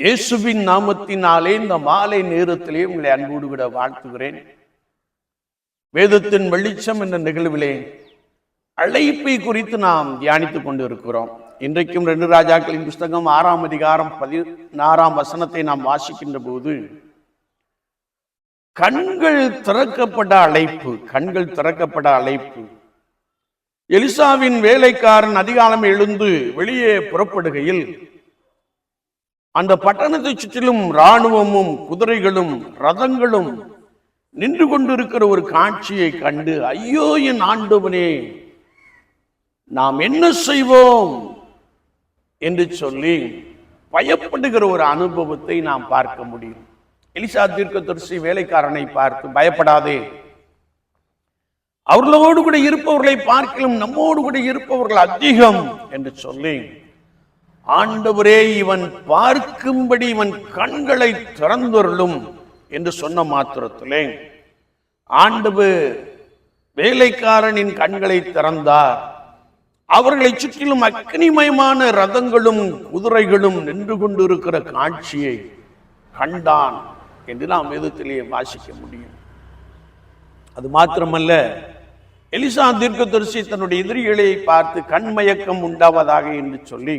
இயேசுவின் நாமத்தினாலே இந்த மாலை நேரத்திலே உங்களை அன்போடு விட வாழ்த்துகிறேன். வேதத்தின் வெளிச்சம் என்ற நிகழ்விலே அழைப்பை குறித்து நாம் தியானித்துக் கொண்டு இருக்கிறோம் இன்றைக்கும் ரெண்டு ராஜாக்களின் புஸ்தகம் ஆறாம் அதிகாரம் பதினாறாம் வசனத்தை நாம் வாசிக்கின்ற போது கண்கள் திறக்கப்பட அழைப்பு கண்கள் திறக்கப்பட அழைப்பு. எலிசாவின் வேலைக்காரன் அதிகாலம் எழுந்து வெளியே புறப்படுகையில் அந்த பட்டணத்தை சுற்றிலும் இராணுவமும் குதிரைகளும் ரதங்களும் நின்று கொண்டிருக்கிற ஒரு காட்சியை கண்டு ஐயோ என் ஆண்டவனே நாம் என்ன செய்வோம்? என்று சொல்லி பயப்படுகிற ஒரு அனுபவத்தை நாம் பார்க்க முடியும். எலிசா தீர்க்கதரிசி வேலைக்காரனை பார்த்து பயப்படாதே. அவர்களோடு கூட இருப்பவர்களை பார்க்கலும் நம்மோடு கூட இருப்பவர்கள் அதிகம் என்று சொல்லி ஆண்டவரே இவன் பார்க்கும்படி இவன் கண்களை திறந்தொருளும் என்று சொன்ன மாத்திரத்திலே ஆண்டவர் வேலைக்காரனின் கண்களை திறந்தார். அவர்களை சுற்றிலும் அக்னிமயமான ரதங்களும் குதிரைகளும் நின்று கொண்டிருக்கிற காட்சியை கண்டான் என்று நாம் வேதத்திலேயே வாசிக்க முடியும். அது மாத்திரமல்ல எலிசா தீர்க்கதரிசி தன்னுடைய எதிரிகளை பார்த்து கண்மயக்கம் உண்டாவதாக என்று சொல்லி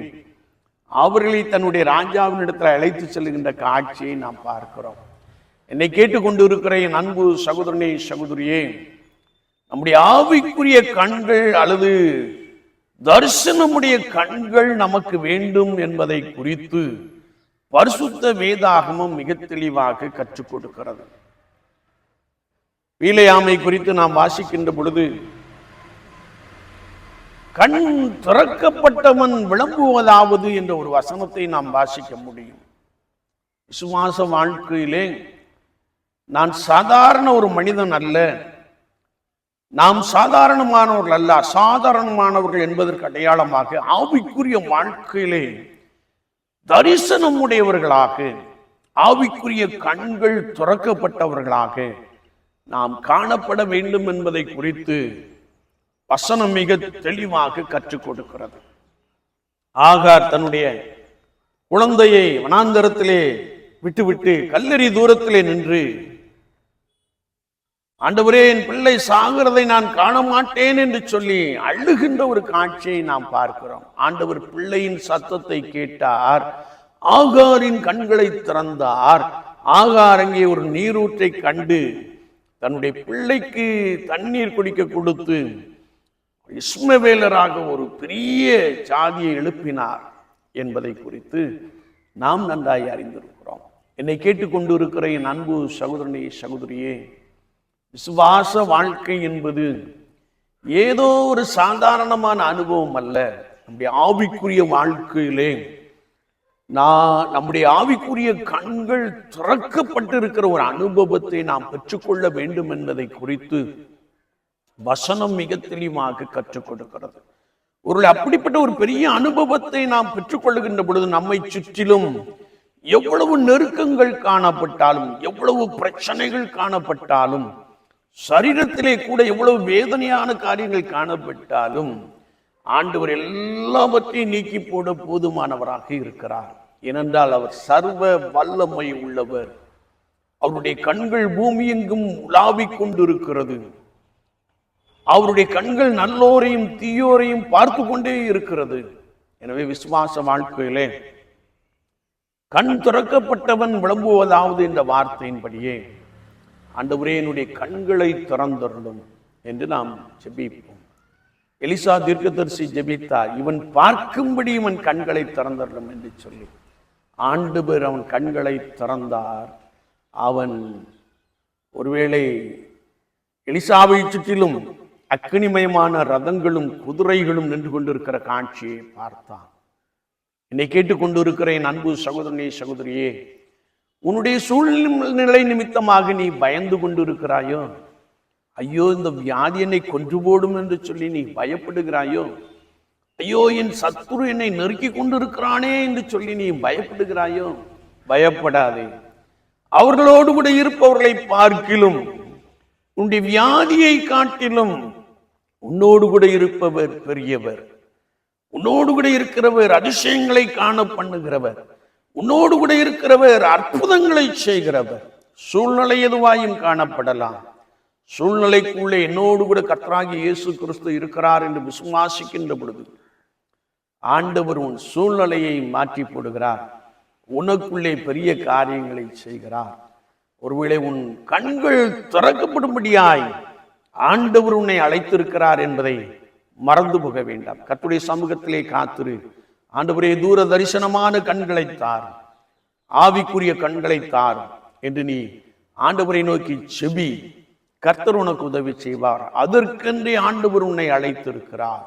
அவர்களை தன்னுடைய ராஜாவினிடத்தில் அழைத்து செல்கின்ற காட்சியை நாம் பார்க்கிறோம். என்னை கேட்டுக்கொண்டு இருக்கிற என் அன்பு சகோதரனே சகோதரியே நம்முடைய ஆவிக்குரிய கண்கள் அல்லது தரிசனமுடைய கண்கள் நமக்கு வேண்டும் என்பதை குறித்து பரிசுத்த வேதாகமம் மிக தெளிவாக கற்றுக் கொடுக்கிறது. வீலையாமை குறித்து நாம் வாசிக்கின்ற பொழுது கண் திறக்கப்பட்டவன் விளம்புவதாவது என்ற ஒரு வசனத்தை நாம் வாசிக்க முடியும். விசுவாச வாழ்க்கையிலே நான் சாதாரண ஒரு மனிதன் அல்ல. நாம் சாதாரணமானவர்கள் அல்ல அசாதாரணமானவர்கள் என்பதற்கு அடையாளமாக ஆவிக்குரிய வாழ்க்கையிலே தரிசனம் உடையவர்களாக ஆவிக்குரிய கண்கள் துறக்கப்பட்டவர்களாக நாம் காணப்பட வேண்டும் என்பதை குறித்து வசனம் மிக தெளிவாக கற்றுக் கொடுக்கிறது. ஆகார் தன்னுடைய குழந்தையை வனாந்தரத்திலே விட்டுவிட்டு கல்லறி தூரத்திலே நின்று ஆண்டவரே என் பிள்ளை சாகிறதை நான் காண மாட்டேன் என்று சொல்லி அழுகின்ற ஒரு காட்சியை நாம் பார்க்கிறோம். ஆண்டவர் பிள்ளையின் சத்தத்தை கேட்டார் ஆகாரின் கண்களை திறந்தார். ஆகார் அங்கே ஒரு நீரூற்றை கண்டு தன்னுடைய பிள்ளைக்கு தண்ணீர் குடிக்க கொடுத்து இஸ்மவேலராக ஒரு பெரிய சாதியை எழுப்பினார் என்பதை குறித்து நாம் நன்றாய் அறிந்திருக்கிறோம். என்னை கேட்டுக்கொண்டு இருக்கிற என் அன்பு சகோதரனே சகோதரியே விசுவாச வாழ்க்கை என்பது ஏதோ ஒரு சாதாரணமான அனுபவம் அல்ல. நம்முடைய ஆவிக்குரிய வாழ்க்கையிலே நான் நம்முடைய ஆவிக்குரிய கண்கள் திறக்கப்பட்டிருக்கிற ஒரு அனுபவத்தை நாம் பெற்றுக்கொள்ள வேண்டும் என்பதை குறித்து வசனம் மிக தெளிவாக கற்றுக் கொடுக்கிறது. ஒரு அப்படிப்பட்ட ஒரு பெரிய அனுபவத்தை நாம் பெற்றுக்கொள்ளுகின்ற பொழுது நம்மை சுற்றிலும் எவ்வளவு நெருக்கங்கள் காணப்பட்டாலும் எவ்வளவு பிரச்சனைகள் காணப்பட்டாலும் சரீரத்திலே கூட எவ்வளவு வேதனையான காரியங்கள் காணப்பட்டாலும் ஆண்டவர் எல்லாவற்றையும் நீக்கி போட போதுமானவராக இருக்கிறார். ஏனென்றால் அவர் சர்வ வல்லமை உள்ளவர். அவருடைய கண்கள் பூமி எங்கும் உலாவிக் கொண்டிருக்கிறது. அவருடைய கண்கள் நல்லோரையும் தீயோரையும் பார்த்து கொண்டே இருக்கிறது. எனவே விசுவாச வாழ்க்கையிலே கண் திறக்கப்பட்டவன் விளம்புவதாவது இந்த வார்த்தையின்படியே ஆண்டவரே என்னுடைய கண்களை திறந்தருளும் என்று நாம் ஜெபிப்போம். எலிசா தீர்க்கதரிசி ஜெபித்தார் இவன் பார்க்கும்படி இவன் கண்களை திறந்தருளும் என்று சொல்லி ஆண்டவர் அவன் கண்களை திறந்தார். அவன் ஒருவேளை எலிசாவை சுற்றிலும் அக்னிமயமான ரதங்களும் குதிரைகளும் நின்று கொண்டிருக்கிற காட்சியை பார்த்தான். என்னை கேட்டுக்கொண்டிருக்கிற என் அன்பு சகோதரனே சகோதரியே. உன்னுடைய சூழ்நிலை நிமித்தமாக நீ பயந்து கொண்டிருக்கிறாயோ? ஐயோ இந்த வியாதி என்னை கொன்று போடும் என்று சொல்லி நீ பயப்படுகிறாயோ? ஐயோ என் சத்துரு என்னை நெருக்கி கொண்டிருக்கிறானே என்று சொல்லி நீ பயப்படுகிறாயோ? பயப்படாதே. அவர்களோடு கூட இருப்பவர்களை பார்க்கிலும் உன்னுடைய வியாதியை காட்டிலும் உன்னோடு கூட இருப்பவர் பெரியவர். உன்னோடு கூட இருக்கிறவர் அதிசயங்களை காண பண்ணுகிறவர். உன்னோடு கூட இருக்கிறவர் அற்புதங்களை செய்கிறவர். சூழ்நிலை எதுவாயும் காணப்படலாம். சூழ்நிலைக்குள்ளே என்னோடு கூட கத்தராகி இயேசு கிறிஸ்து இருக்கிறார் என்று விசுவாசிக்கின்ற பொழுது ஆண்டவர் உன் சூழ்நிலையை மாற்றி போடுகிறார். உனக்குள்ளே பெரிய காரியங்களை செய்கிறார். ஒருவேளை உன் கண்கள் திறக்கப்படும்படியாய் ஆண்டவர் உன்னை அழைத்திருக்கிறார் என்பதை மறந்து போக வேண்டாம். கத்துடைய சமூகத்திலே காத்திரு. ஆண்டவரே தூர தரிசனமான கண்களை தார். ஆவிக்குரிய கண்களை தார் என்று நீ ஆண்டவரை நோக்கி செபி கர்த்தர் உனக்கு உதவி செய்வார். அதற்கென்றே ஆண்டவர் உன்னை அழைத்திருக்கிறார்.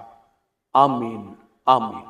ஆமீன். ஆமீன்.